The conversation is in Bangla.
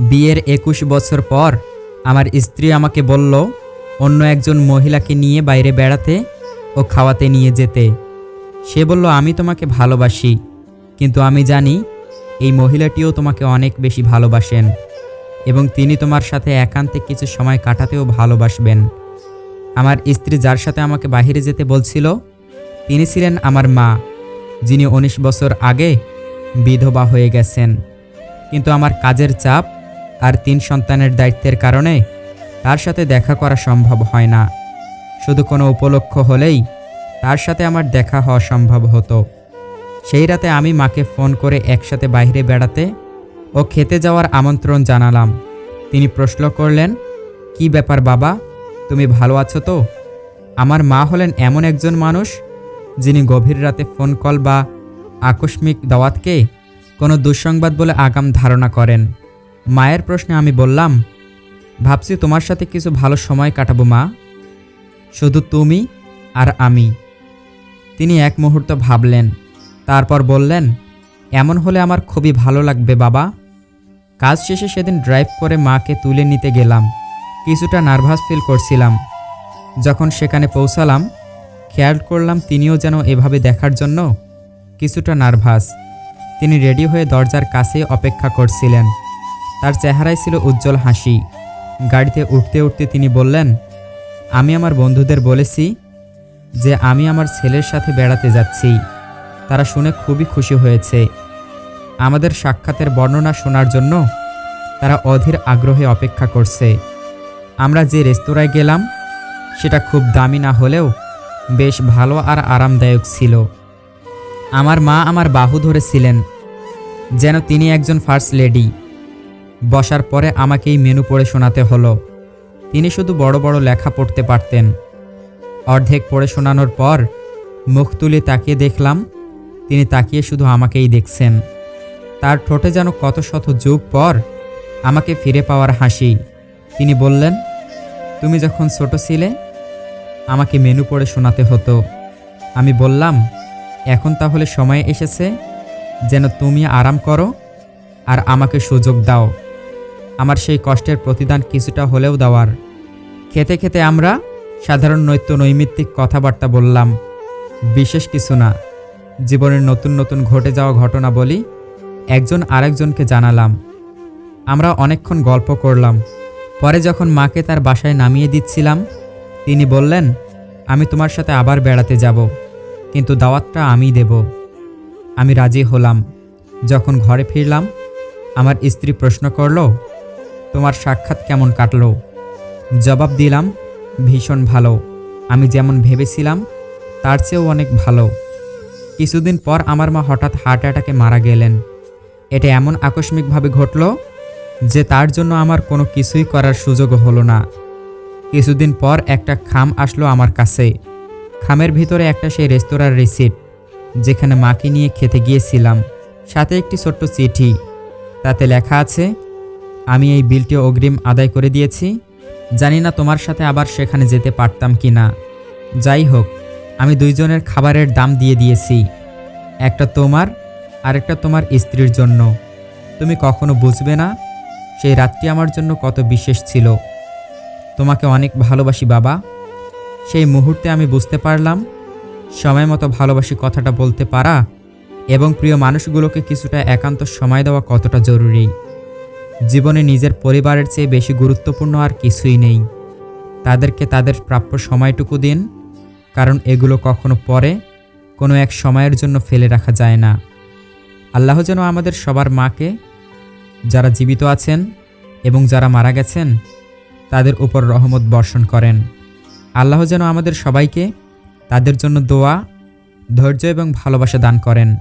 বিয়ের একুশ বছর পর আমার স্ত্রী আমাকে বলল, অন্য একজন মহিলাকে নিয়ে বাইরে বেড়াতে ও খাওয়াতে নিয়ে যেতে। সে বলল, আমি তোমাকে ভালোবাসি, কিন্তু আমি জানি এই মহিলাটিও তোমাকে অনেক বেশি ভালোবাসেন এবং তিনি তোমার সাথে একান্তে কিছু সময় কাটাতেও ভালোবাসবেন। আমার স্ত্রী যার সাথে আমাকে বাইরে যেতে বলছিল, তিনি ছিলেন আমার মা, যিনি উনিশ বছর আগে বিধবা হয়ে গেছেন। কিন্তু আমার কাজের চাপ আর তিন সন্তানের দায়িত্বের কারণে তার সাথে দেখা করা সম্ভব হয় না। শুধু কোনো উপলক্ষ হলেই তার সাথে আমার দেখা হওয়া সম্ভব হতো। সেই রাতে আমি মাকে ফোন করে একসাথে বাইরে বেড়াতে ও খেতে যাওয়ার আমন্ত্রণ জানালাম। তিনি প্রশ্ন করলেন, কি ব্যাপার বাবা, তুমি ভালো আছো তো? আমার মা হলেন এমন একজন মানুষ যিনি গভীর রাতে ফোন কল বা আকস্মিক দাওয়াতকে কোনো দুঃসংবাদ বলে আগাম ধারণা করেন। মায়ের প্রশ্নে আমি বললাম, ভাবছি তোমার সাথে কিছু ভালো সময় কাটাবো মা। শুধু তুমি আর আমি। তিনি এক মুহূর্ত ভাবলেন, তারপর বললেন, এমন হলে আমার খুবই ভালো লাগবে বাবা। কাজ শেষে সেদিন ড্রাইভ করে মাকে তুলে নিতে গেলাম। কিছুটা নার্ভাস ফিল করছিলাম। যখন সেখানে পৌঁছালাম, খেয়াল করলাম তিনিও যেন এভাবে দেখার জন্য কিছুটা নার্ভাস। তিনি রেডি হয়ে দরজার কাছে অপেক্ষা করছিলেন। তার চেহারায় ছিল উজ্জ্বল হাসি। গাড়িতে উঠতে উঠতে তিনি বললেন, আমি আমার বন্ধুদের বলেছি যে আমি আমার ছেলের সাথে বেড়াতে যাচ্ছি। তারা শুনে খুবই খুশি হয়েছে। আমাদের সাক্ষাতের বর্ণনা শোনার জন্য তারা অধীর আগ্রহে অপেক্ষা করছে। আমরা যে রেস্তোরাঁয় গেলাম, সেটা খুব দামি না হলেও বেশ ভালো আর আরামদায়ক ছিল। আমার মা আমার বাহু ধরেছিলেন, যেন তিনি একজন ফার্স্ট লেডি। বসার পরে আমাকেই মেনু পড়ে শোনাতে হলো। তিনি শুধু বড় বড় লেখা পড়তে পারতেন। অর্ধেক পড়ে শোনানোর পর মুখ তুলে তাকিয়ে দেখলাম, তিনি তাকিয়ে শুধু আমাকেই দেখছেন। তার ঠোঁটে যেন কত শত যুগ পর আমাকে ফিরে পাওয়ার হাসি। তিনি বললেন, তুমি যখন ছোট ছিলে, আমাকে মেনু পড়ে শোনাতে হতো। আমি বললাম, এখন তাহলে সময় এসেছে, যেন তুমি আরাম করো আর আমাকে সুযোগ দাও। আমার সেই কষ্টের প্রতিদান কিছুটা হলেও দেওয়ার। খেতে খেতে আমরা সাধারণ নৈত্য নৈমিত্তিক কথাবার্তা বললাম, বিশেষ কিছু না। জীবনের নতুন নতুন ঘটে যাওয়া ঘটনা বলি, একজন আরেকজনকে জানালাম। আমরা অনেকক্ষণ গল্প করলাম। পরে যখন মাকে তার বাসায় নামিয়ে দিচ্ছিলাম, তিনি বললেন, আমি তোমার সাথে আবার বেড়াতে যাব, কিন্তু দাওয়াতটা আমি দেব। আমি রাজি হলাম। যখন ঘরে ফিরলাম, আমার স্ত্রী প্রশ্ন করল তোমার সাক্ষাৎ কেমন কাটলো? জবাব দিলাম, ভীষণ ভালো। আমি যেমন ভেবেছিলাম, তার চেয়েও অনেক ভালো। কিছুদিন পর আমার মা হঠাৎ হার্ট অ্যাটাকে মারা গেলেন। এটা এমন আকস্মিকভাবে ঘটল যে তার জন্য আমার কোনো কিছুই করার সুযোগ হলো না। কিছুদিন পর একটা খাম আসলো আমার কাছে। খামের ভিতরে একটা সেই রেস্তোরাঁর রিসিপ্ট, যেখানে মাকে নিয়ে খেতে গিয়েছিলাম। সাথে একটি ছোট্ট চিঠি, তাতে লেখা আছে আমি এই বিলটি অগ্রিম আদায় করে দিয়েছি। জানি না তোমার সাথে আবার সেখানে যেতে পারতাম কি না যাই হোক, আমি দুইজনের খাবারের দাম দিয়ে দিয়েছি। একটা তোমার আর একটা তোমার স্ত্রীর জন্য। তুমি কখনো বুঝবে না, সেই রাতটি আমার জন্য কত বিশেষ ছিল। তোমাকে অনেক ভালোবাসি বাবা। সেই মুহূর্তে আমি বুঝতে পারলাম সময় মতো ভালোবাসি কথাটা বলতে পারা এবং প্রিয় মানুষগুলোকে কিছুটা একান্ত সময় দেওয়া কতটা জরুরি। জীবনে নিজের পরিবারের চেয়ে বেশি গুরুত্বপূর্ণ আর কিছুই নেই। তাদেরকে তাদের প্রাপ্য সময়টুকু দিন, কারণ এগুলো কখনো পরে, কোনো এক সময়ের জন্য ফেলে রাখা যায় না। আল্লাহ যেন আমাদের সবার মাকে, যারা জীবিত আছেন এবং যারা মারা গেছেন, তাদের উপর রহমত বর্ষণ করেন। আল্লাহ যেন আমাদের সবাইকে তাদের জন্য দোয়া, ধৈর্য এবং ভালোবাসা দান করেন।